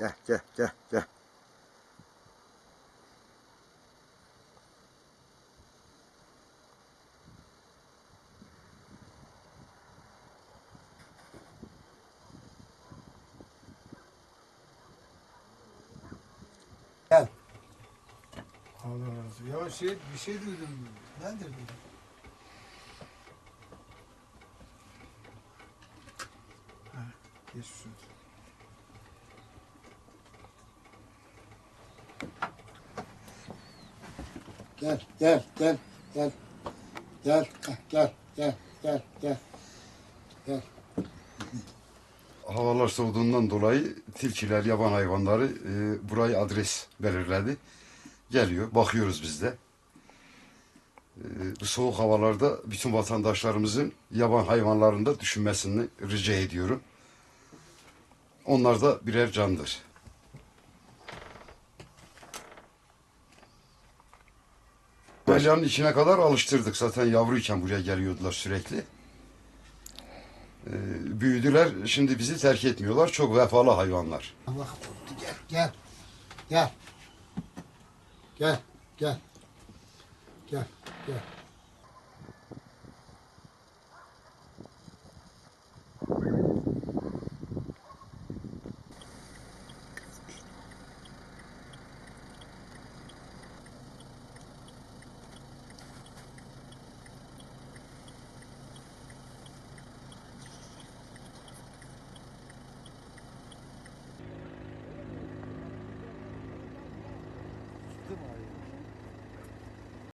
Gel gel gel gel. Gel. Allah razı olsun. Ya şey, bir şey duydum. Nedir bu? Ha, geçmiş olsun. Gel, gel, gel, gel. Gel, gel, gel, gel, gel. Gel. Havalar soğuduğundan dolayı tilkiler, yaban hayvanları e, burayı adres belirledi. Geliyor, bakıyoruz biz de. E, bu soğuk havalarda bütün vatandaşlarımızın yaban hayvanlarını da düşünmesini rica ediyorum. Onlar da birer candır. Dalyanın içine kadar alıştırdık. Zaten yavruyken buraya geliyordular sürekli. Ee, büyüdüler. Şimdi bizi terk etmiyorlar. Çok vefalı hayvanlar. Allah korudu. Gel, gel. Gel. Gel, gel. Gel, gel.